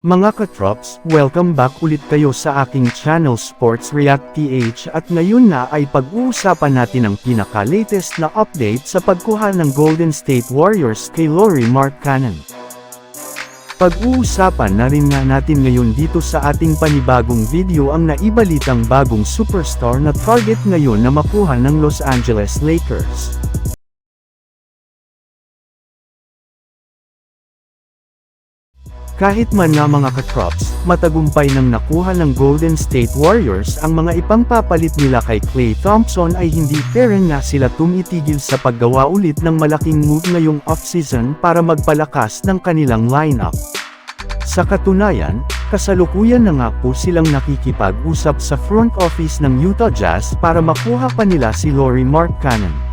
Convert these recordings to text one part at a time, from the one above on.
Mga katrops, welcome back ulit kayo sa aking channel Sports React PH at ngayon na ay pag-uusapan natin ang pinaka-latest na update sa pagkuha ng Golden State Warriors kay Laurie Markkanen. Pag-uusapan na rin nga natin ngayon dito sa ating panibagong video ang naibalitang bagong superstar na target ngayon na makuha ng Los Angeles Lakers. Kahit man nga mga katrops, matagumpay nang nakuha ng Golden State Warriors ang mga ipangpapalit nila kay Klay Thompson ay hindi peren nga sila tumitigil sa paggawa ulit ng malaking move ngayong offseason para magpalakas ng kanilang lineup. Sa katunayan, kasalukuyan na nga po silang nakikipag-usap sa front office ng Utah Jazz para makuha pa nila si Laurie Markkanen.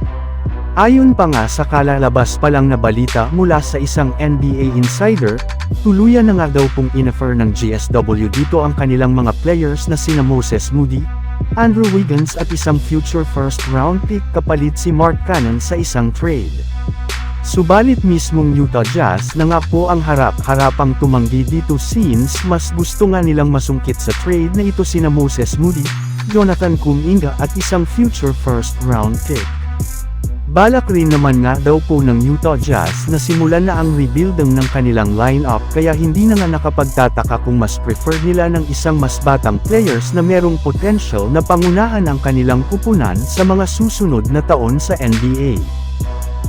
Ayon pa nga sa kalalabas pa lang na balita mula sa isang NBA insider, tuluyan na nga daw pong inoffer ng GSW dito ang kanilang mga players na sina Moses Moody, Andrew Wiggins at isang future first round pick kapalit si Mark Cannon sa isang trade. Subalit mismong Utah Jazz na nga po ang harap-harapang tumanggi dito since mas gusto nga nilang masungkit sa trade na ito sina Moses Moody, Jonathan Kuminga at isang future first round pick. Balak rin naman nga daw po ng Utah Jazz na simulan na ang rebuilding ng kanilang lineup kaya hindi na nga nakapagtataka kung mas prefer nila ng isang mas batang players na merong potential na pangunahan ang kanilang kupunan sa mga susunod na taon sa NBA.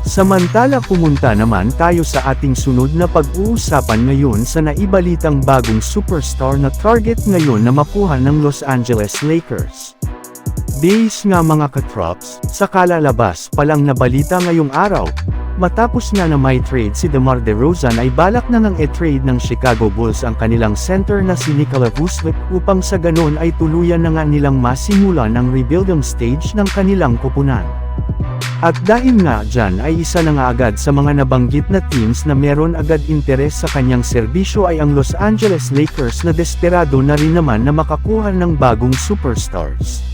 Samantala pumunta naman tayo sa ating sunod na pag-uusapan ngayon sa naibalitang bagong superstar na target ngayon na makuha ng Los Angeles Lakers. Days nga mga katrops, sa kalalabas pa lang na balita ngayong araw, matapos nga na may trade si DeMar DeRozan ay balak na ngang e-trade ng Chicago Bulls ang kanilang center na si Nikola Vucevic upang sa ganon ay tuluyan na nga nilang masimulan ang rebuilding stage ng kanilang kupunan. At dahil nga dyan ay isa na nga agad sa mga nabanggit na teams na meron agad interes sa kanyang serbisyo ay ang Los Angeles Lakers na desperado na rin naman na makakuha ng bagong superstars.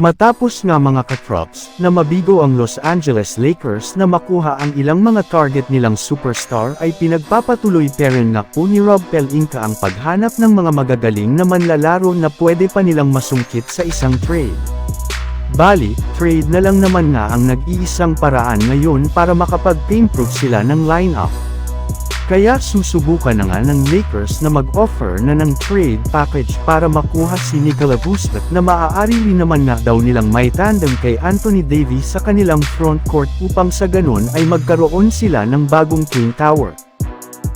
Matapos nga mga katrops, na mabigo ang Los Angeles Lakers na makuha ang ilang mga target nilang superstar ay pinagpapatuloy pa rin nga po ni Rob Pelinka ang paghanap ng mga magagaling na manlalaro na pwede pa nilang masungkit sa isang trade. Bali, trade na lang naman nga ang nag-iisang paraan ngayon para makapag-improve sila ng lineup. Kaya susubukan na nga ng Lakers na mag-offer na ng trade package para makuha si Nikola Vucevic na maaari rin naman nga daw nilang may tandem kay Anthony Davis sa kanilang front court upang sa ganun ay magkaroon sila ng bagong Twin Tower.